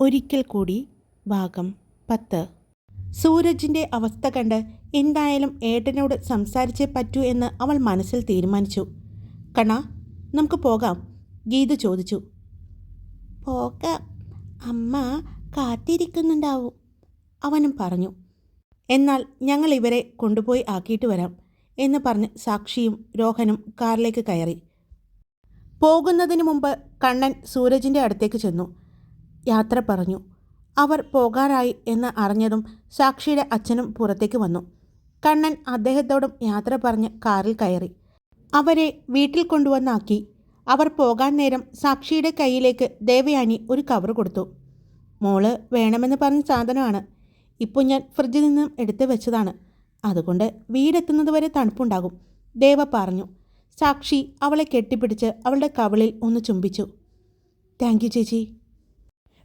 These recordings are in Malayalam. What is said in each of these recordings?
ഒരിക്കൽ കൂടി ഭാഗം പത്ത്. സൂരജിന്റെ അവസ്ഥ കണ്ട് എന്തായാലും ഏട്ടനോട് സംസാരിച്ചേ പറ്റൂ എന്ന് അവൾ മനസ്സിൽ തീരുമാനിച്ചു. കണ നമുക്ക് പോകാം ഗീത ചോദിച്ചു. പോകാം. അമ്മ കാത്തിരിക്കുന്നുണ്ടാവും. അവനും പറഞ്ഞു. എന്നാൽ ഞങ്ങൾ ഇവരെ കൊണ്ടുപോയി ആക്കിയിട്ട് വരാം എന്ന് പറഞ്ഞ് സാക്ഷിയും രോഹനും കാറിലേക്ക് കയറി. പോകുന്നതിന് മുമ്പ് കണ്ണൻ സൂരജിന്റെ അടുത്തേക്ക് ചെന്നു. യാത്ര പറഞ്ഞു. അവർ പോകാറായി എന്ന് അറിഞ്ഞതും സാക്ഷിയുടെ അച്ഛനും പുറത്തേക്ക് വന്നു. കണ്ണൻ അദ്ദേഹത്തോടും യാത്ര പറഞ്ഞ് കാറിൽ കയറി. അവരെ വീട്ടിൽ കൊണ്ടുവന്നാക്കി. അവർ പോകാൻ നേരം സാക്ഷിയുടെ കയ്യിലേക്ക് ദേവയാനി ഒരു കവർ കൊടുത്തു. മോൾ വേണമെന്ന് പറഞ്ഞ സാധനമാണ്. ഇപ്പോൾ ഞാൻ ഫ്രിഡ്ജിൽ നിന്നും എടുത്ത് വെച്ചതാണ്. അതുകൊണ്ട് വീടെത്തുന്നത് വരെ തണുപ്പുണ്ടാകും ദേവ പറഞ്ഞു. സാക്ഷി അവളെ കെട്ടിപ്പിടിച്ച് അവളുടെ കവളിൽ ഒന്ന് ചുംബിച്ചു. താങ്ക് യു ചേച്ചി.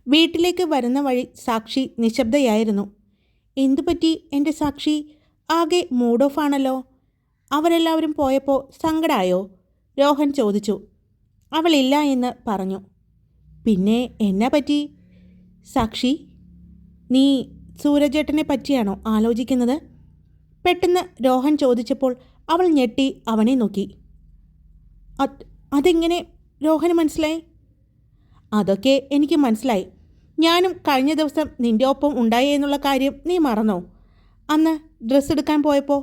വീട്ടിലേക്ക് വരുന്ന വഴി സാക്ഷി നിശബ്ദയായിരുന്നു. എന്തുപറ്റി എന്റെ സാക്ഷി? ആകെ മൂഡ് ഓഫ് ആണല്ലോ. അവരെല്ലാവരും പോയപ്പോൾ സങ്കടമായോ രോഹൻ ചോദിച്ചു. അവളില്ല എന്ന് പറഞ്ഞു. പിന്നെ എന്നാ പറ്റി? സാക്ഷി നീ സൂരജേട്ടനെ പറ്റിയാണോ ആലോചിക്കുന്നത്? പെട്ടെന്ന് രോഹൻ ചോദിച്ചപ്പോൾ അവൾ ഞെട്ടി അവനെ നോക്കി. അത് അതെങ്ങനെ? രോഹന് മനസ്സിലായി? അതൊക്കെ എനിക്ക് മനസ്സിലായി. ഞാനും കഴിഞ്ഞ ദിവസം നിന്റെ ഒപ്പം ഉണ്ടായി എന്നുള്ള കാര്യം നീ മറന്നോ? അന്ന് ഡ്രസ്സ് എടുക്കാൻ പോയപ്പോൾ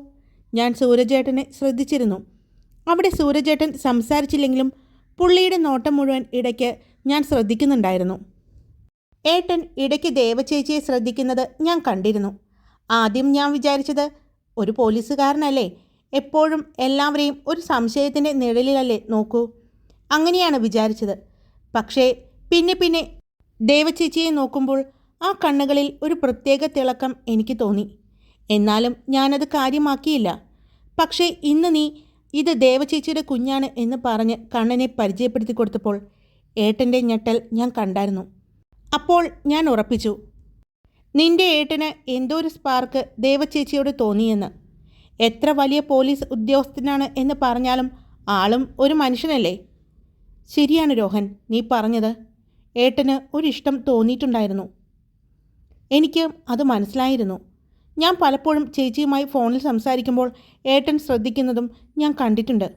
ഞാൻ സൂരജേട്ടനെ ശ്രദ്ധിച്ചിരുന്നു. അവിടെ സൂരജേട്ടൻ സംസാരിച്ചില്ലെങ്കിലും പുള്ളിയുടെ നോട്ടം മുഴുവൻ ഇടയ്ക്ക് ഞാൻ ശ്രദ്ധിക്കുന്നുണ്ടായിരുന്നു. ഏട്ടൻ ഇടയ്ക്ക് ദേവചേച്ചിയെ ശ്രദ്ധിക്കുന്നത് ഞാൻ കണ്ടിരുന്നു. ആദ്യം ഞാൻ വിചാരിച്ചത് ഒരു പോലീസുകാരനല്ലേ? എപ്പോഴും എല്ലാവരെയും ഒരു സംശയത്തിന്റെ നിഴലിലല്ലേ നോക്കൂ. അങ്ങനെയാണ് വിചാരിച്ചത്. പക്ഷേ പിന്നെ പിന്നെ ദേവചേച്ചിയെ നോക്കുമ്പോൾ ആ കണ്ണുകളിൽ ഒരു പ്രത്യേക തിളക്കം എനിക്ക് തോന്നി. എന്നാലും ഞാനത് കാര്യമാക്കിയില്ല. പക്ഷേ ഇന്ന് നീ ഇത് ദേവചേച്ചിയുടെ കുഞ്ഞാണ് എന്ന് പറഞ്ഞ് കണ്ണനെ പരിചയപ്പെടുത്തി കൊടുത്തപ്പോൾ ഏട്ടന്റെ ഞെട്ടൽ ഞാൻ കണ്ടായിരുന്നു. അപ്പോൾ ഞാൻ ഉറപ്പിച്ചു നിന്റെ ഏട്ടന് എന്തോ ഒരു സ്പാർക്ക് ദേവചേച്ചിയോട് തോന്നിയെന്ന്. എത്ര വലിയ പോലീസ് ഉദ്യോഗസ്ഥനാണ് എന്ന് പറഞ്ഞാലും ആളും ഒരു മനുഷ്യനല്ലേ? ശരിയാണ് രോഹൻ നീ പറഞ്ഞത്. ഏട്ടന് ഒരിഷ്ടം തോന്നിയിട്ടുണ്ടായിരുന്നു. എനിക്ക് അത് മനസ്സിലായിരുന്നു. ഞാൻ പലപ്പോഴും ചേച്ചിയുമായി ഫോണിൽ സംസാരിക്കുമ്പോൾ ഏട്ടൻ ശ്രദ്ധിക്കുന്നതും ഞാൻ കണ്ടിട്ടുണ്ട്.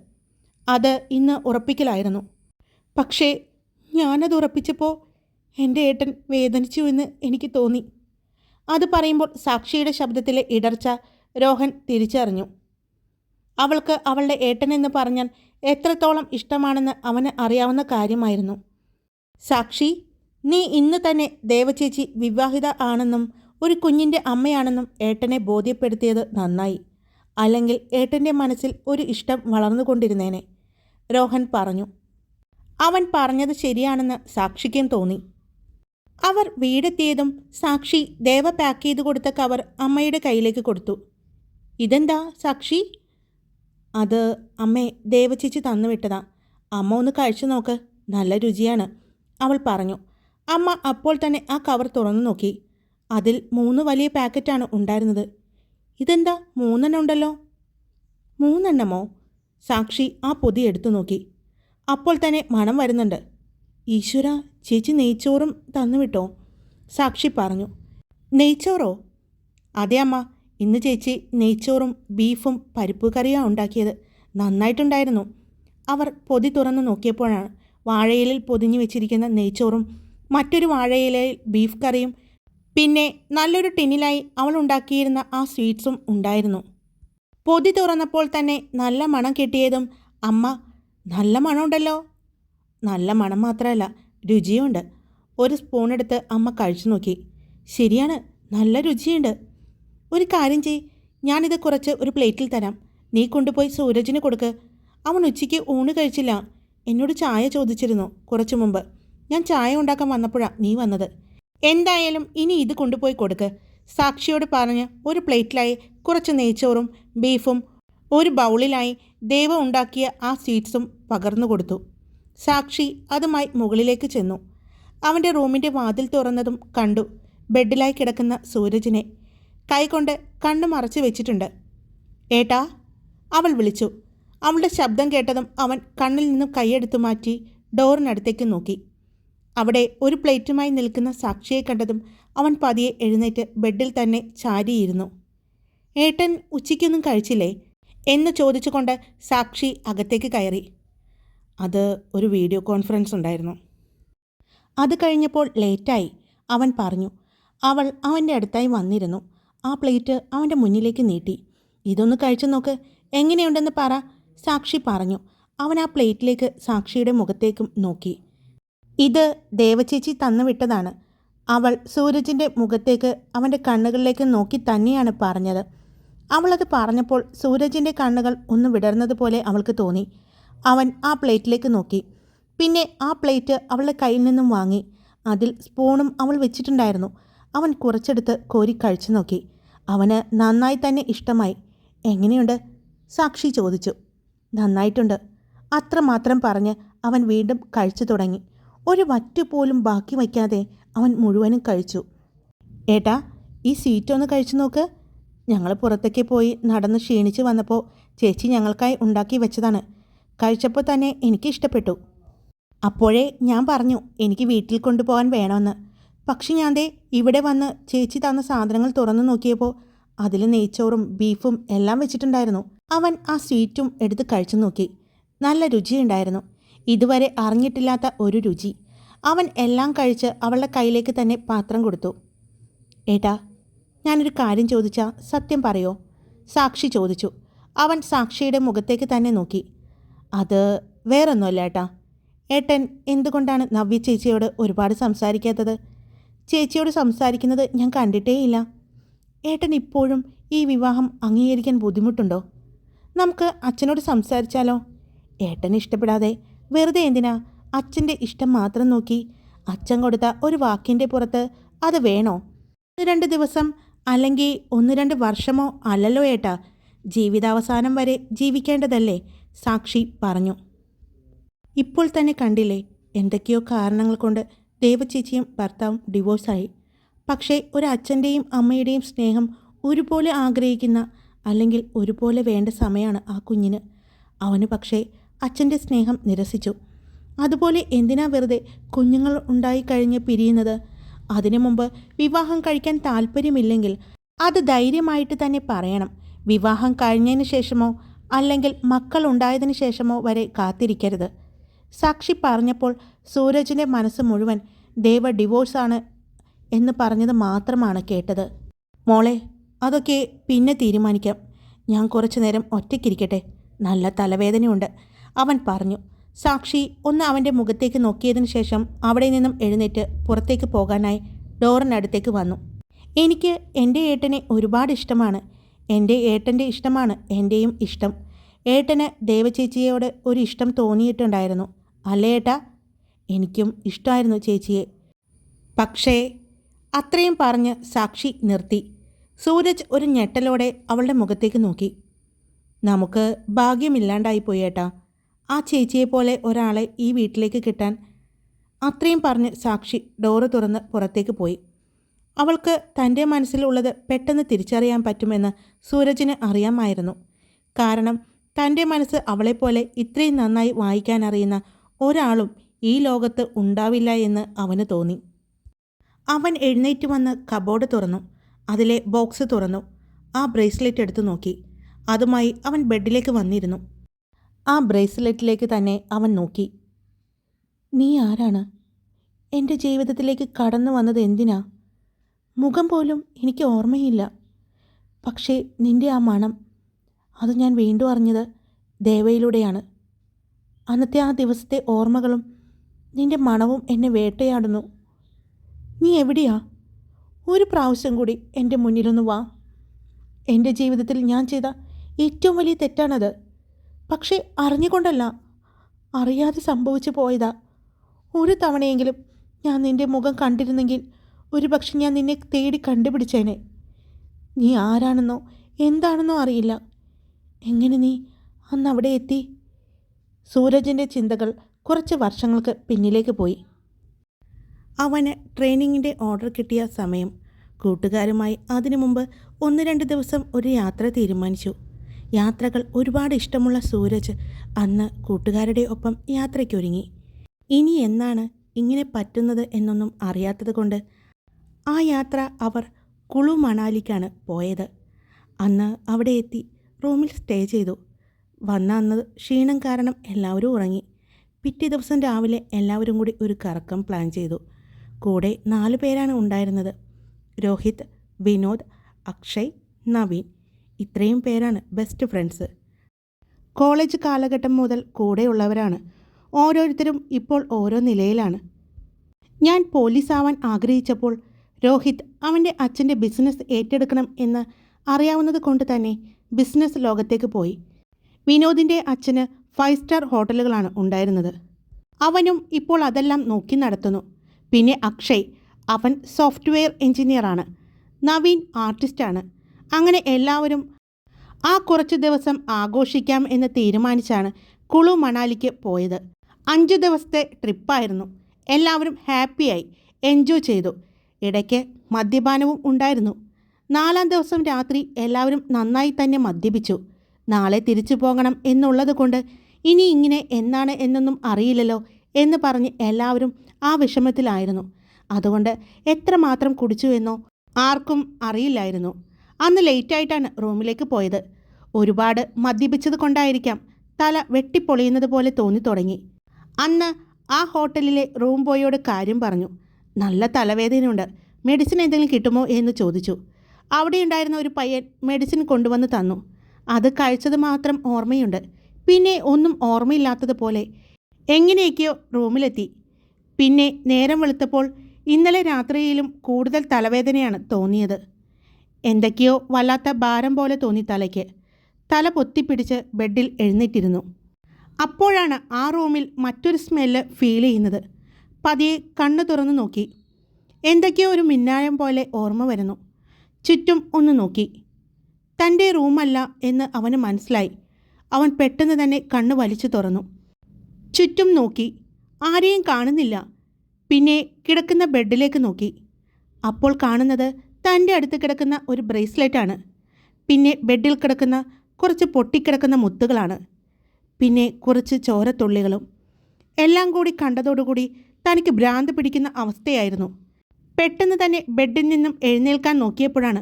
അത് ഇന്ന് ഉറപ്പിക്കലായിരുന്നു. പക്ഷേ ഞാനത് ഉറപ്പിച്ചപ്പോൾ എന്റെ ഏട്ടൻ വേദനിച്ചു എന്ന് എനിക്ക് തോന്നി. അത് പറയുമ്പോൾ സാക്ഷിയുടെ ശബ്ദത്തിലെ ഇടർച്ച രോഹൻ തിരിച്ചറിഞ്ഞു. അവൾക്ക് അവളുടെ ഏട്ടനെന്ന് പറഞ്ഞാൽ എത്രത്തോളം ഇഷ്ടമാണെന്ന് അവന് അറിയാവുന്ന കാര്യമായിരുന്നു. സാക്ഷി നീ ഇന്ന് തന്നെ ദേവചേച്ചി വിവാഹിത ആണെന്നും ഒരു കുഞ്ഞിന്റെ അമ്മയാണെന്നും ഏട്ടനെ ബോധ്യപ്പെടുത്തിയത് നന്നായി. അല്ലെങ്കിൽ ഏട്ടന്റെ മനസ്സിൽ ഒരു ഇഷ്ടം വളർന്നുകൊണ്ടിരുന്നേനെ. രോഹൻ പറഞ്ഞു. അവൻ പറഞ്ഞത് ശരിയാണെന്ന് സാക്ഷിക്കും തോന്നി. അവർ വീടെത്തിയതും സാക്ഷി ദേവ പാക്ക് ചെയ്ത് കൊടുത്ത കവർ അമ്മയുടെ കയ്യിലേക്ക് കൊടുത്തു. ഇതെന്താ സാക്ഷി? അത് അമ്മേ ദേവചേച്ചി തന്നുവിട്ടതാ അമ്മ ഒന്ന് കഴിച്ചു നോക്ക്. നല്ല രുചിയാണ്. അവൾ പറഞ്ഞു അമ്മ അപ്പോൾ തന്നെ ആ കവർ തുറന്നു നോക്കി. അതിൽ മൂന്ന് വലിയ പാക്കറ്റാണ് ഉണ്ടായിരുന്നത്. ഇതെന്താ മൂന്നെണ്ണം ഉണ്ടല്ലോ? മൂന്നെണ്ണമോ? സാക്ഷി ആ പൊതി എടുത്തു നോക്കി. അപ്പോൾ തന്നെ മണം വരുന്നുണ്ട്. ഈശ്വര ചേച്ചി നെയ്ച്ചോറും തന്നുവിട്ടോ സാക്ഷി പറഞ്ഞു. നെയ്ച്ചോറോ? അതെ അമ്മ. ഇന്ന് ചേച്ചി നെയ്ച്ചോറും ബീഫും പരിപ്പ് കറിയാണ് ഉണ്ടാക്കിയത്. നന്നായിട്ടുണ്ടായിരുന്നു. അവർ പൊതി തുറന്ന് നോക്കിയപ്പോഴാണ് വാഴയിലിൽ പൊതിഞ്ഞു വെച്ചിരിക്കുന്ന നെയ്ച്ചോറും മറ്റൊരു വാഴയിലയിൽ ബീഫ് കറിയും പിന്നെ നല്ലൊരു ടിന്നിലായി അവൾ ഉണ്ടാക്കിയിരുന്ന ആ സ്വീറ്റ്സും ഉണ്ടായിരുന്നു. പൊതി തുറന്നപ്പോൾ തന്നെ നല്ല മണം കിട്ടിയതും അമ്മ നല്ല മണമുണ്ടല്ലോ. നല്ല മണം മാത്രമല്ല രുചിയുണ്ട്. ഒരു സ്പൂൺ എടുത്ത് അമ്മ കഴിച്ചു നോക്കി. ശരിയാണ് നല്ല രുചിയുണ്ട്. ഒരു കാര്യം ചെയ് ഞാനിത് കുറച്ച് ഒരു പ്ലേറ്റിൽ തരാം. നീ കൊണ്ടുപോയി സൂരജിന് കൊടുക്ക്. അവൻ ഉച്ചയ്ക്ക് ഊണ് കഴിച്ചില്ല. എന്നോട് ചായ ചോദിച്ചിരുന്നു കുറച്ചു മുമ്പ്. ഞാൻ ചായ ഉണ്ടാക്കാൻ വന്നപ്പോഴാണ് നീ വന്നത്. എന്തായാലും ഇനി ഇത് കൊണ്ടുപോയി കൊടുക്ക്. സാക്ഷിയോട് പറഞ്ഞ് ഒരു പ്ലേറ്റിലായി കുറച്ച് നെയ്ച്ചോറും ബീഫും ഒരു ബൗളിലായി ദേവ ഉണ്ടാക്കിയ ആ സ്വീറ്റ്സും പകർന്നു കൊടുത്തു. സാക്ഷി അതുമായി മുകളിലേക്ക് ചെന്നു. അവന്റെ റൂമിന്റെ വാതിൽ തുറന്നതും കണ്ടു. ബെഡിലായി കിടക്കുന്ന സൂരജിനെ. കൈകൊണ്ട് കണ്ണു മറച്ചു വെച്ചിട്ടുണ്ട്. ഏട്ടാ അവൾ വിളിച്ചു. അവളുടെ ശബ്ദം കേട്ടതും അവൻ കണ്ണിൽ നിന്നും കൈയെടുത്തു മാറ്റി ഡോറിനടുത്തേക്ക് നോക്കി. അവിടെ ഒരു പ്ലേറ്റുമായി നിൽക്കുന്ന സാക്ഷിയെ കണ്ടതും അവൻ പതിയെ എഴുന്നേറ്റ് ബെഡിൽ തന്നെ ചാരിയിരുന്നു. ഏട്ടൻ ഉച്ചയ്ക്കൊന്നും കഴിച്ചില്ലേ? എന്ന് ചോദിച്ചുകൊണ്ട് സാക്ഷി അകത്തേക്ക് കയറി. അത് ഒരു വീഡിയോ കോൺഫറൻസ് ഉണ്ടായിരുന്നു. അത് കഴിഞ്ഞപ്പോൾ ലേറ്റായി അവൻ പറഞ്ഞു. അവൾ അവന്റെ അടുത്തായി വന്നിരുന്നു. ആ പ്ലേറ്റ് അവന്റെ മുന്നിലേക്ക് നീട്ടി. ഇതൊന്ന് കഴിച്ചു നോക്ക്. എങ്ങനെയുണ്ടെന്ന് പറ. സാക്ഷി പറഞ്ഞു. അവൻ ആ പ്ലേറ്റിലേക്ക് സാക്ഷിയുടെ മുഖത്തേക്കും നോക്കി. ഇത് ദേവചേച്ചി തന്നുവിട്ടതാണ്. അവൾ സൂരജിന്റെ മുഖത്തേക്ക് അവന്റെ കണ്ണുകളിലേക്ക് നോക്കി തന്നെയാണ് പറഞ്ഞത്. അവളത് പറഞ്ഞപ്പോൾ സൂരജിന്റെ കണ്ണുകൾ ഒന്ന് വിടർന്നതുപോലെ അവൾക്ക് തോന്നി. അവൻ ആ പ്ലേറ്റിലേക്ക് നോക്കി. പിന്നെ ആ പ്ലേറ്റ് അവളുടെ കയ്യിൽ നിന്നും വാങ്ങി. അതിൽ സ്പൂണും അവൾ വെച്ചിട്ടുണ്ടായിരുന്നു. അവൻ കുറച്ചെടുത്ത് കോരി കഴിച്ചു നോക്കി. അവന് നന്നായി തന്നെ ഇഷ്ടമായി. എങ്ങനെയുണ്ട്? സാക്ഷി ചോദിച്ചു. നന്നായിട്ടുണ്ട്. അത്രമാത്രം പറഞ്ഞ് അവൻ വീണ്ടും കഴിച്ചു തുടങ്ങി. ഒരു വറ്റു പോലും ബാക്കി വയ്ക്കാതെ അവൻ മുഴുവനും കഴിച്ചു. ഏട്ടാ ഈ സ്വീറ്റ് ഒന്ന് കഴിച്ചു നോക്ക്. ഞങ്ങൾ പുറത്തേക്ക് പോയി നടന്ന് ക്ഷീണിച്ച് വന്നപ്പോൾ ചേച്ചി ഞങ്ങൾക്കായി ഉണ്ടാക്കി വെച്ചതാണ്. കഴിച്ചപ്പോൾ തന്നെ എനിക്ക് ഇഷ്ടപ്പെട്ടു. അപ്പോഴേ ഞാൻ പറഞ്ഞു എനിക്ക് വീട്ടിൽ കൊണ്ടുപോകാൻ വേണമെന്ന്. പക്ഷെ ഞാൻ ദേ ഇവിടെ വന്ന് ചേച്ചി തന്ന സാധനങ്ങൾ തുറന്നു നോക്കിയപ്പോൾ അതിൽ നെയ്ച്ചോറും ബീഫും എല്ലാം വെച്ചിട്ടുണ്ടായിരുന്നു. അവൻ ആ സ്വീറ്റും എടുത്ത് കഴിച്ചു നോക്കി. നല്ല രുചിയുണ്ടായിരുന്നു. ഇതുവരെ അറിഞ്ഞിട്ടില്ലാത്ത ഒരു രുചി. അവൻ എല്ലാം കഴിച്ച് അവളുടെ കയ്യിലേക്ക് തന്നെ പാത്രം കൊടുത്തു. ഏട്ടാ ഞാനൊരു കാര്യം ചോദിച്ചാൽ സത്യം പറയോ? സാക്ഷി ചോദിച്ചു. അവൻ സാക്ഷിയുടെ മുഖത്തേക്ക് തന്നെ നോക്കി. അത് വേറൊന്നുമല്ല ഏട്ടാ. ഏട്ടൻ എന്തുകൊണ്ടാണ് നവ്യ ചേച്ചിയോട് ഒരുപാട് സംസാരിക്കാത്തത്? ചേച്ചിയോട് സംസാരിക്കുന്നത് ഞാൻ കണ്ടിട്ടേയില്ല. ഏട്ടൻ ഇപ്പോഴും ഈ വിവാഹം അംഗീകരിക്കാൻ ബുദ്ധിമുട്ടുണ്ടോ? നമുക്ക് അച്ഛനോട് സംസാരിച്ചാലോ? ഏട്ടനെ ഇഷ്ടപ്പെടാതെ വെറുതെ എന്തിനാ അച്ഛന്റെ ഇഷ്ടം മാത്രം നോക്കി അച്ഛൻ കൊടുത്ത ഒരു വാക്കിന്റെ പുറത്ത് അത് വേണോ? ഒന്ന് രണ്ട് ദിവസം അല്ലെങ്കിൽ ഒന്ന് രണ്ട് വർഷമോ അല്ലല്ലോ ഏട്ടാ. ജീവിതാവസാനം വരെ ജീവിക്കേണ്ടതല്ലേ? സാക്ഷി പറഞ്ഞു. ഇപ്പോൾ തന്നെ കണ്ടില്ലേ എന്തൊക്കെയോ കാരണങ്ങൾ കൊണ്ട് ദേവചേച്ചിയും ഭർത്താവും ഡിവോഴ്സായി പക്ഷേ ഒരു അച്ഛന്റെയും അമ്മയുടെയും സ്നേഹം ഒരുപോലെ ആഗ്രഹിക്കുന്ന അല്ലെങ്കിൽ ഒരുപോലെ വേണ്ട സമയമാണ് ആ കുഞ്ഞിന്. അവന് പക്ഷേ അച്ഛന്റെ സ്നേഹം നിരസിച്ചു. അതുപോലെ എന്തിനാ വെറുതെ കുഞ്ഞുങ്ങൾ ഉണ്ടായി കഴിഞ്ഞ് പിരിയുന്നത്? അതിനു മുമ്പ് വിവാഹം കഴിക്കാൻ താല്പര്യമില്ലെങ്കിൽ അത് ധൈര്യമായിട്ട് തന്നെ പറയണം. വിവാഹം കഴിഞ്ഞതിന് ശേഷമോ അല്ലെങ്കിൽ മക്കൾ ഉണ്ടായതിനു ശേഷമോ വരെ കാത്തിരിക്കരുത്. സാക്ഷി പറഞ്ഞപ്പോൾ സൂരജിന്റെ മനസ്സ് മുഴുവൻ ദേവ ഡിവോഴ്സാണ് എന്ന് പറഞ്ഞത് മാത്രമാണ് കേട്ടത്. മോളെ അതൊക്കെ പിന്നെ തീരുമാനിക്കാം. ഞാൻ കുറച്ചു നേരം ഒറ്റയ്ക്കിരിക്കട്ടെ. നല്ല തലവേദനയുണ്ട്. അവൻ പറഞ്ഞു. സാക്ഷി ഒന്ന് അവന്റെ മുഖത്തേക്ക് നോക്കിയതിന് ശേഷം അവിടെ നിന്നും എഴുന്നേറ്റ് പുറത്തേക്ക് പോകാനായി ഡോറിനടുത്തേക്ക് വന്നു. എനിക്ക് എന്റെ ഏട്ടനെ ഒരുപാട് ഇഷ്ടമാണ്. എന്റെ ഏട്ടന്റെ ഇഷ്ടമാണ് എന്റെയും ഇഷ്ടം. ഏട്ടന് ദേവചേച്ചിയോട് ഒരു ഇഷ്ടം തോന്നിയിട്ടുണ്ടായിരുന്നു. അല്ലേ ഏട്ടാ? എനിക്കും ഇഷ്ടമായിരുന്നു ചേച്ചിയെ. പക്ഷേ അത്രയും പറഞ്ഞ് സാക്ഷി നിർത്തി. സൂരജ് ഒരു ഞെട്ടലോടെ അവളുടെ മുഖത്തേക്ക് നോക്കി. നമുക്ക് ഭാഗ്യമില്ലാണ്ടായിപ്പോയി ഏട്ടാ. ആ ചേച്ചിയെപ്പോലെ ഒരാളെ ഈ വീട്ടിലേക്ക് കിട്ടാൻ അത്രയും പറഞ്ഞ് സാക്ഷി ഡോറ് തുറന്ന് പുറത്തേക്ക് പോയി. അവൾക്ക് തന്റെ മനസ്സിലുള്ളത് പെട്ടെന്ന് തിരിച്ചറിയാൻ പറ്റുമെന്ന് സൂരജിന് അറിയാമായിരുന്നു. കാരണം തന്റെ മനസ്സ് അവളെപ്പോലെ ഇത്രയും നന്നായി വായിക്കാൻ അറിയുന്ന ഒരാളും ഈ ലോകത്ത് ഉണ്ടാവില്ല എന്ന് അവന് തോന്നി. അവൻ എഴുന്നേറ്റ് വന്ന് കബോർഡ് തുറന്നു. അതിലെ ബോക്സ് തുറന്നു. ആ ബ്രേസ്ലെറ്റ് എടുത്തു നോക്കി. അതുമായി അവൻ ബെഡിലേക്ക് വന്നിരുന്നു. ആ ബ്രേസ്ലെറ്റിലേക്ക് തന്നെ അവൻ നോക്കി. നീ ആരാണ്? എന്റെ ജീവിതത്തിലേക്ക് കടന്നു വന്നത് എന്തിനാ? മുഖം പോലും എനിക്ക് ഓർമ്മയില്ല. പക്ഷേ നിന്റെ ആ മണം അത് ഞാൻ വീണ്ടും അറിഞ്ഞത് ദേവയിലൂടെയാണ്. അന്നത്തെ ആ ദിവസത്തെ ഓർമ്മകളും നിന്റെ മണവും എന്നെ വേട്ടയാടുന്നു. നീ എവിടെയാ? ഒരു പ്രാവശ്യം കൂടി എന്റെ മുന്നിലൊന്ന് വാ. എന്റെ ജീവിതത്തിൽ ഞാൻ ചെയ്ത ഏറ്റവും വലിയ തെറ്റാണത്. പക്ഷേ അറിഞ്ഞുകൊണ്ടല്ല. അറിയാതെ സംഭവിച്ചു പോയതാ. ഒരു തവണയെങ്കിലും ഞാൻ നിന്റെ മുഖം കണ്ടിരുന്നെങ്കിൽ ഒരു പക്ഷെ ഞാൻ നിന്നെ തേടി കണ്ടുപിടിച്ചേനെ. നീ ആരാണെന്നോ എന്താണെന്നോ അറിയില്ല. എങ്ങനെ നീ അന്ന് അവിടെ എത്തി? സൂരജിന്റെ ചിന്തകൾ കുറച്ച് വർഷങ്ങൾക്ക് പിന്നിലേക്ക് പോയി. അവന് ട്രെയിനിങ്ങിന്റെ ഓർഡർ കിട്ടിയ സമയം. കൂട്ടുകാരുമായി അതിനു മുമ്പ് ഒന്ന് രണ്ട് ദിവസം ഒരു യാത്ര തീരുമാനിച്ചു. യാത്രകൾ ഒരുപാട് ഇഷ്ടമുള്ള സൂരജ് അന്ന് കൂട്ടുകാരുടെ ഒപ്പം യാത്രയ്ക്കൊരുങ്ങി. ഇനി എന്നാണ് ഇങ്ങനെ പറ്റുന്നത് എന്നൊന്നും അറിയാത്തത് കൊണ്ട് ആ യാത്ര അവർ കുളു മണാലിക്കാണ് പോയത്. അന്ന് അവിടെ എത്തി റൂമിൽ സ്റ്റേ ചെയ്തു. വന്ന അന്ന് ക്ഷീണം കാരണം എല്ലാവരും ഉറങ്ങി. പിറ്റേ ദിവസം രാവിലെ എല്ലാവരും കൂടി ഒരു കറക്കം പ്ലാൻ ചെയ്തു. കൂടെ നാലു പേരാണ് ഉണ്ടായിരുന്നത്. രോഹിത് വിനോദ് അക്ഷയ് നവീൻ. ഇത്രയും പേരാണ് ബെസ്റ്റ് ഫ്രണ്ട്സ് കോളേജ് കാലഘട്ടം മുതൽ കൂടെയുള്ളവരാണ്. ഓരോരുത്തരും ഇപ്പോൾ ഓരോ നിലയിലാണ്. ഞാൻ പോലീസ് ആവാൻ ആഗ്രഹിച്ചപ്പോൾ രോഹിത് അവന്റെ അച്ഛന്റെ ബിസിനസ് ഏറ്റെടുക്കണം എന്ന് അറിയാവുന്നത് കൊണ്ട് തന്നെ ബിസിനസ് ലോകത്തേക്ക് പോയി. വിനോദിന്റെ അച്ഛന് ഫൈവ് സ്റ്റാർ ഹോട്ടലുകളാണ് ഉണ്ടായിരുന്നത്. അവനും ഇപ്പോൾ അതെല്ലാം നോക്കി നടത്തുന്നു. പിന്നെ അക്ഷയ്. അവൻ സോഫ്റ്റ്വെയർ എഞ്ചിനീയറാണ്. നവീൻ ആർട്ടിസ്റ്റാണ്. അങ്ങനെ എല്ലാവരും ആ കുറച്ച് ദിവസം ആഘോഷിക്കാം എന്ന് തീരുമാനിച്ചാണ് കുളു മണാലിക്ക് പോയത്. അഞ്ച് ദിവസത്തെ ട്രിപ്പായിരുന്നു. എല്ലാവരും ഹാപ്പിയായി. എൻജോയ് ചെയ്തു. ഇടയ്ക്ക് മദ്യപാനവും ഉണ്ടായിരുന്നു. നാലാം ദിവസം രാത്രി എല്ലാവരും നന്നായി തന്നെ മദ്യപിച്ചു. നാളെ തിരിച്ചു പോകണം എന്നുള്ളത് കൊണ്ട് ഇനി ഇങ്ങനെ എന്നാണ് എന്നൊന്നും അറിയില്ലല്ലോ. എന്ന് പറഞ്ഞ് എല്ലാവരും ആ വിഷമത്തിലായിരുന്നു. അതുകൊണ്ട് എത്രമാത്രം കുടിച്ചു എന്നോ ആർക്കും അറിയില്ലായിരുന്നു. അന്ന് ലേറ്റായിട്ടാണ് റൂമിലേക്ക് പോയത്. ഒരുപാട് മദ്യപിച്ചത് കൊണ്ടായിരിക്കാം തല വെട്ടിപ്പൊളിയുന്നത് പോലെ തോന്നി തുടങ്ങി. അന്ന് ആ ഹോട്ടലിലെ റൂം ബോയോട് കാര്യം പറഞ്ഞു. നല്ല തലവേദനയുണ്ട്. മെഡിസിൻ എന്തെങ്കിലും കിട്ടുമോ എന്ന് ചോദിച്ചു. അവിടെ ഉണ്ടായിരുന്ന ഒരു പയ്യൻ മെഡിസിൻ കൊണ്ടുവന്ന് തന്നു. അത് കഴിച്ചത് മാത്രം ഓർമ്മയുണ്ട്. പിന്നെ ഒന്നും ഓർമ്മയില്ലാത്തതുപോലെ എങ്ങനെയൊക്കെയോ റൂമിലെത്തി. പിന്നെ നേരം വെളുത്തപ്പോൾ ഇന്നലെ രാത്രിയിലും കൂടുതൽ തലവേദനയാണ് തോന്നിയത്. എന്തൊക്കെയോ വല്ലാത്ത ഭാരം പോലെ തോന്നി തലയ്ക്ക്. തല പൊത്തിപ്പിടിച്ച് ബെഡിൽ എഴുന്നേറ്റിരുന്നു. അപ്പോഴാണ് ആ റൂമിൽ മറ്റൊരു സ്മെല്ല് ഫീൽ ചെയ്യുന്നത്. പതിയെ കണ്ണു തുറന്നു നോക്കി. എന്തൊക്കെയോ ഒരു മിന്നായം പോലെ ഓർമ്മ വരുന്നു. ചുറ്റും ഒന്ന് നോക്കി. തന്റെ റൂമല്ല എന്ന് അവന് മനസ്സിലായി. അവൻ പെട്ടെന്ന് തന്നെ കണ്ണ് വലിച്ചു തുറന്നു. ചുറ്റും നോക്കി. ആരെയും കാണുന്നില്ല. പിന്നെ കിടക്കുന്ന ബെഡിലേക്ക് നോക്കി. അപ്പോൾ കാണുന്നത് തന്റെ അടുത്ത് കിടക്കുന്ന ഒരു ബ്രേസ്ലെറ്റാണ്. പിന്നെ ബെഡിൽ കിടക്കുന്ന കുറച്ച് പൊട്ടിക്കിടക്കുന്ന മുത്തുകളാണ്. പിന്നെ കുറച്ച് ചോരത്തുള്ളികളും. എല്ലാം കൂടി കണ്ടതോടുകൂടി തനിക്ക് ഭ്രാന്ത് പിടിക്കുന്ന അവസ്ഥയായിരുന്നു. പെട്ടെന്ന് തന്നെ ബെഡിൽ നിന്നും എഴുന്നേൽക്കാൻ നോക്കിയപ്പോഴാണ്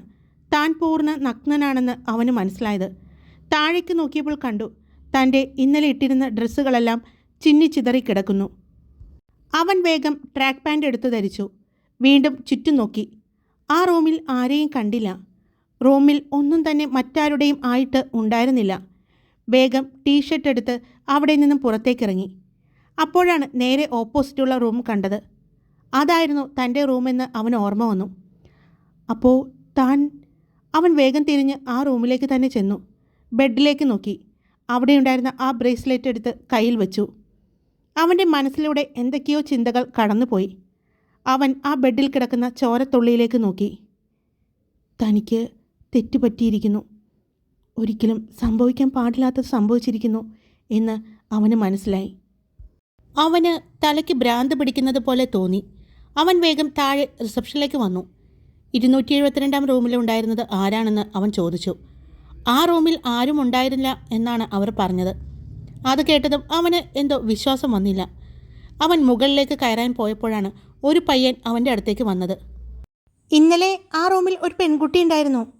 താൻ പൂർണ നഗ്നനാണെന്ന് അവന് മനസ്സിലായത്. താഴേക്ക് നോക്കിയപ്പോൾ കണ്ടു. തന്റെ ഇന്നലെ ഇട്ടിരുന്ന ഡ്രസ്സുകളെല്ലാം ചിന്നിച്ചിതറി കിടക്കുന്നു. അവൻ വേഗം ട്രാക്ക് പാന്റ് എടുത്തു ധരിച്ചു. വീണ്ടും ചുറ്റും നോക്കി. ആ റൂമിൽ ആരെയും കണ്ടില്ല. റൂമിൽ ഒന്നും തന്നെ മറ്റാരുടെയും ആയിട്ട് ഉണ്ടായിരുന്നില്ല. വേഗം ടീഷർട്ട് എടുത്ത് അവിടെ നിന്നും പുറത്തേക്കിറങ്ങി. അപ്പോഴാണ് നേരെ ഓപ്പോസിറ്റുള്ള റൂം കണ്ടത്. അതായിരുന്നു തന്റെ റൂമെന്ന് അവന് ഓർമ്മ വന്നു. അപ്പോൾ താൻ? അവൻ വേഗം തിരിഞ്ഞ് ആ റൂമിലേക്ക് തന്നെ ചെന്നു. ബെഡിലേക്ക് നോക്കി. അവിടെയുണ്ടായിരുന്ന ആ ബ്രേസ്ലെറ്റ് എടുത്ത് കയ്യിൽ വെച്ചു. അവന്റെ മനസ്സിലൂടെ എന്തൊക്കെയോ ചിന്തകൾ കടന്നുപോയി. അവൻ ആ ബെഡിൽ കിടക്കുന്ന ചോരത്തുള്ളിയിലേക്ക് നോക്കി. തനിക്ക് തെറ്റുപറ്റിയിരിക്കുന്നു. ഒരിക്കലും സംഭവിക്കാൻ പാടില്ലാത്തത് സംഭവിച്ചിരിക്കുന്നു എന്ന് അവന് മനസ്സിലായി. അവന് തലയ്ക്ക് ഭ്രാന്ത് പിടിക്കുന്നത് പോലെ തോന്നി. അവൻ വേഗം താഴെ റിസപ്ഷനിലേക്ക് വന്നു. ഇരുന്നൂറ്റി എഴുപത്തിരണ്ടാം റൂമിലുണ്ടായിരുന്നത് ആരാണെന്ന് അവൻ ചോദിച്ചു. ആ റൂമിൽ ആരും ഉണ്ടായിരുന്നില്ല എന്നാണ് അവർ പറഞ്ഞത്. അത് കേട്ടതും അവന് എന്തോ വിശ്വാസം വന്നില്ല. അവൻ മുകളിലേക്ക് കയറാൻ പോയപ്പോഴാണ് ഒരു പയ്യൻ അവന്റെ അടുത്തേക്ക് വന്നത്. ഇന്നലെ ആ റൂമിൽ ഒരു പെൺകുട്ടി ഉണ്ടായിരുന്നു.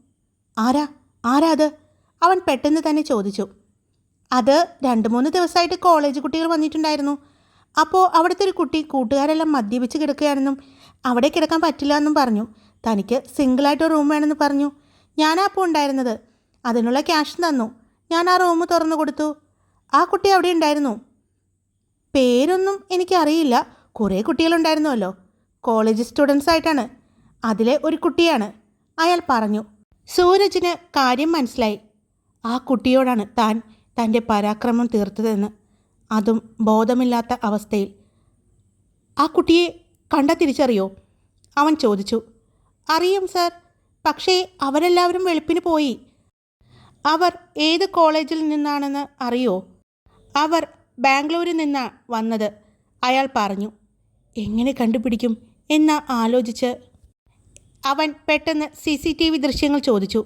ആരാ? ആരാ അത്? അവൻ പെട്ടെന്ന് തന്നെ ചോദിച്ചു. അത് രണ്ട് മൂന്ന് ദിവസമായിട്ട് കോളേജ് കുട്ടികൾ വന്നിട്ടുണ്ടായിരുന്നു. അപ്പോൾ അവിടുത്തെ ഒരു കുട്ടി കൂട്ടുകാരെല്ലാം മദ്യപിച്ച് കിടക്കുകയാണെന്നും അവിടെ കിടക്കാൻ പറ്റില്ല എന്നും പറഞ്ഞു. തനിക്ക് സിംഗിളായിട്ട് റൂം വേണമെന്ന് പറഞ്ഞു. ഞാനാ അപ്പോൾ ഉണ്ടായിരുന്നത്. അതിനുള്ള ക്യാഷ് തന്നു. ഞാൻ ആ റൂം തുറന്നു കൊടുത്തു. ആ കുട്ടി അവിടെ ഉണ്ടായിരുന്നു. പേരൊന്നും എനിക്കറിയില്ല. കുറേ കുട്ടികളുണ്ടായിരുന്നുവല്ലോ കോളേജ് സ്റ്റുഡൻസ് ആയിട്ടാണ്. അതിലെ ഒരു കുട്ടിയാണ്. അയാൾ പറഞ്ഞു സൂരജിന് കാര്യം മനസ്സിലായി. ആ കുട്ടിയോടാണ് താൻ തന്റെ പരാക്രമം തീർത്തതെന്ന്. അതും ബോധമില്ലാത്ത അവസ്ഥയിൽ. ആ കുട്ടിയെ കണ്ട തിരിച്ചറിയോ? അവൻ ചോദിച്ചു അറിയും സർ. പക്ഷേ അവരെല്ലാവരും വെളുപ്പിന് പോയി. അവർ ഏത് കോളേജിൽ നിന്നാണെന്ന് അറിയോ? അവർ ബാംഗ്ലൂരിൽ നിന്നാണ് വന്നത്. അയാൾ പറഞ്ഞു എങ്ങനെ കണ്ടുപിടിക്കും? എന്ന് ആലോചിച്ച് അവൻ പെട്ടെന്ന് സി സി ടി വി ദൃശ്യങ്ങൾ ചോദിച്ചു.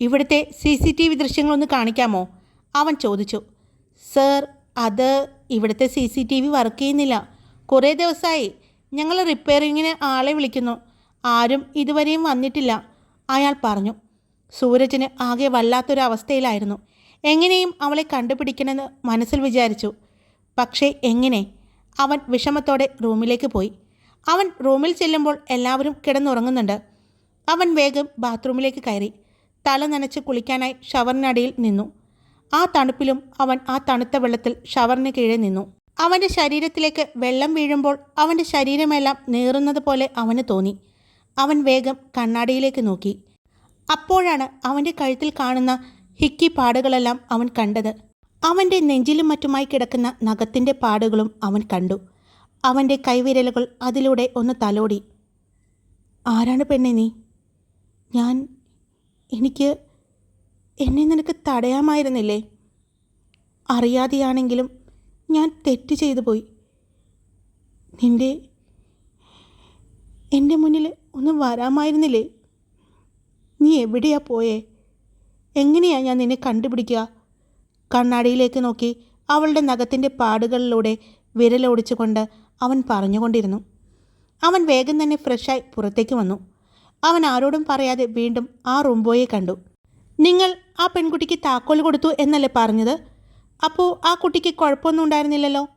ഇവിടുത്തെ സി സി ടി വി ദൃശ്യങ്ങളൊന്ന് കാണിക്കാമോ? അവൻ ചോദിച്ചു. സർ അത് ഇവിടുത്തെ C C T V work ചെയ്യുന്നില്ല. കുറേ ദിവസമായി ഞങ്ങൾ റിപ്പയറിങ്ങിന് ആളെ വിളിക്കുന്നു. ആരും ഇതുവരെയും വന്നിട്ടില്ല. അയാൾ പറഞ്ഞു. സൂരജിന് ആകെ വല്ലാത്തൊരു അവസ്ഥയിലായിരുന്നു എങ്ങനെയും അവളെ കണ്ടുപിടിക്കണമെന്ന് മനസ്സിൽ വിചാരിച്ചു. പക്ഷേ എങ്ങനെ? അവൻ വിഷമത്തോടെ റൂമിലേക്ക് പോയി. അവൻ റൂമിൽ ചെല്ലുമ്പോൾ എല്ലാവരും കിടന്നുറങ്ങുന്നുണ്ട്. അവൻ വേഗം ബാത്റൂമിലേക്ക് കയറി. തല നനച്ച് കുളിക്കാനായി ഷവറിനടിയിൽ നിന്നു. ആ തണുപ്പിലും അവൻ ആ തണുത്ത വെള്ളത്തിൽ ഷവറിന് കീഴെ നിന്നു. അവന്റെ ശരീരത്തിലേക്ക് വെള്ളം വീഴുമ്പോൾ അവന്റെ ശരീരമെല്ലാം നീറുന്നത് പോലെ അവന് തോന്നി. അവൻ വേഗം കണ്ണാടിയിലേക്ക് നോക്കി. അപ്പോഴാണ് അവന്റെ കഴുത്തിൽ കാണുന്ന ഹിക്കി പാടുകളെല്ലാം അവൻ കണ്ടത്. അവന്റെ നെഞ്ചിലും മറ്റുമായി കിടക്കുന്ന നഖത്തിന്റെ പാടുകളും അവൻ കണ്ടു. അവന്റെ കൈവിരലുകൾ അതിലൂടെ ഒന്ന് തലോടി. ആരാണ് പെണ്ണെ നീ? ഞാൻ എനിക്ക് എന്നെ നിനക്ക് തടയാമായിരുന്നില്ലേ? അറിയാതെയാണെങ്കിലും ഞാൻ തെറ്റ് ചെയ്തു പോയി. നിന്റെ എന്റെ മുന്നിൽ ഒന്ന് വരാമായിരുന്നില്ലേ? നീ എവിടെയാ പോയേ? എങ്ങനെയാ ഞാൻ നിന്നെ കണ്ടുപിടിക്കുക? കണ്ണാടിയിലേക്ക് നോക്കി അവളുടെ നഖത്തിന്റെ പാടുകളിലൂടെ വിരലോടിച്ചുകൊണ്ട് അവൻ പറഞ്ഞുകൊണ്ടിരുന്നു. അവൻ വേഗം തന്നെ ഫ്രഷായി പുറത്തേക്ക് വന്നു. അവൻ ആരോടും പറയാതെ വീണ്ടും ആ റുംബോയെ കണ്ടു. നിങ്ങൾ ആ പെൺകുട്ടിക്ക് താക്കോൽ കൊടുത്തു എന്നല്ലേ പറഞ്ഞത്? അപ്പോൾ ആ കുട്ടിക്ക് കുഴപ്പമൊന്നും ഉണ്ടായിരുന്നില്ലല്ലോ?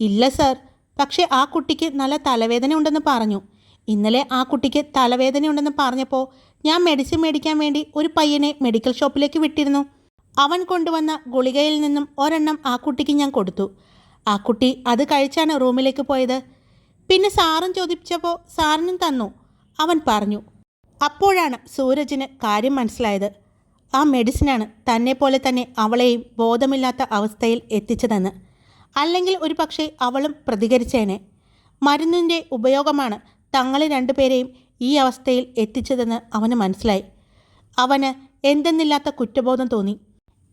ഇല്ല സർ. പക്ഷേ ആ കുട്ടിക്ക് നല്ല തലവേദന ഉണ്ടെന്ന് പറഞ്ഞു. ഇന്നലെ ആ കുട്ടിക്ക് തലവേദന ഉണ്ടെന്ന് പറഞ്ഞപ്പോൾ ഞാൻ മെഡിസിൻ മേടിക്കാൻ വേണ്ടി ഒരു പയ്യനെ മെഡിക്കൽ ഷോപ്പിലേക്ക് വിട്ടിരുന്നു. അവൻ കൊണ്ടുവന്ന ഗുളികയിൽ നിന്നും ഒരെണ്ണം ആ കുട്ടിക്ക് ഞാൻ കൊടുത്തു. ആ കുട്ടി അത് കഴിച്ചാണ് റൂമിലേക്ക് പോയത്. പിന്നെ സാറും ചോദിച്ചപ്പോൾ സാറിനും തന്നു. അവൻ പറഞ്ഞു അപ്പോഴാണ് സൂരജിന് കാര്യം മനസ്സിലായത്. ആ മെഡിസിനാണ് തന്നെ പോലെ തന്നെ അവളെയും ബോധമില്ലാത്ത അവസ്ഥയിൽ എത്തിച്ചതെന്ന്. അല്ലെങ്കിൽ ഒരു പക്ഷേ അവളും പ്രതികരിച്ചേനെ. മരുന്നിന്റെ ഉപയോഗമാണ് തങ്ങളെ രണ്ടുപേരെയും ഈ അവസ്ഥയിൽ എത്തിച്ചതെന്ന് അവന് മനസ്സിലായി. അവന് എന്തെന്നില്ലാത്ത കുറ്റബോധം തോന്നി.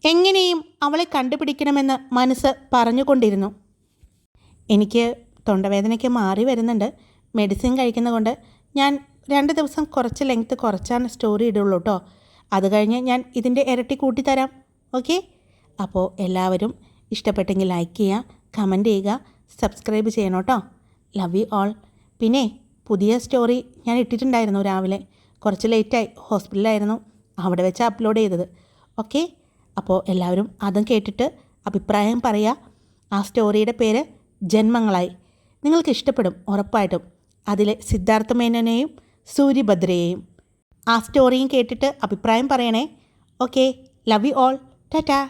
എങ്ങനെയും അവളെ കണ്ടുപിടിക്കണമെന്ന് മനസ്സ് പറഞ്ഞുകൊണ്ടിരുന്നു. എനിക്ക് തൊണ്ടവേദനയ്ക്ക് മാറി വരുന്നുണ്ട്. മെഡിസിൻ കഴിക്കുന്നതുകൊണ്ട് ഞാൻ രണ്ട് ദിവസം കുറച്ച് ലെങ്ത്ത് കുറച്ചാണ് സ്റ്റോറി ഇടുള്ളൂ കേട്ടോ അത് കഴിഞ്ഞ് ഞാൻ ഇതിന്റെ ഇരട്ടി കൂട്ടിത്തരാം. ഓക്കെ? അപ്പോൾ എല്ലാവരും ഇഷ്ടപ്പെട്ടെങ്കിൽ ലൈക്ക് ചെയ്യുക കമന്റ് ചെയ്യുക സബ്സ്ക്രൈബ് ചെയ്യണം കേട്ടോ ലവ് യു ഓൾ. പിന്നെ പുതിയ സ്റ്റോറി ഞാൻ ഇട്ടിട്ടുണ്ടായിരുന്നു രാവിലെ. കുറച്ച് ലേറ്റായി. ഹോസ്പിറ്റലിലായിരുന്നു. അവിടെ വെച്ച് അപ്ലോഡ് ചെയ്തത്. ഓക്കെ? അപ്പോൾ എല്ലാവരും അതും കേട്ടിട്ട് അഭിപ്രായം പറയുക ആ സ്റ്റോറിയുടെ പേര് ജന്മങ്ങളായി. നിങ്ങൾക്ക് ഇഷ്ടപ്പെടും ഉറപ്പായിട്ടും. അതിലെ സിദ്ധാർത്ഥ മേനോനെയും സൂര്യഭദ്രയെയും. ആ സ്റ്റോറിയും കേട്ടിട്ട് അഭിപ്രായം പറയണേ. Okay? Love you all tata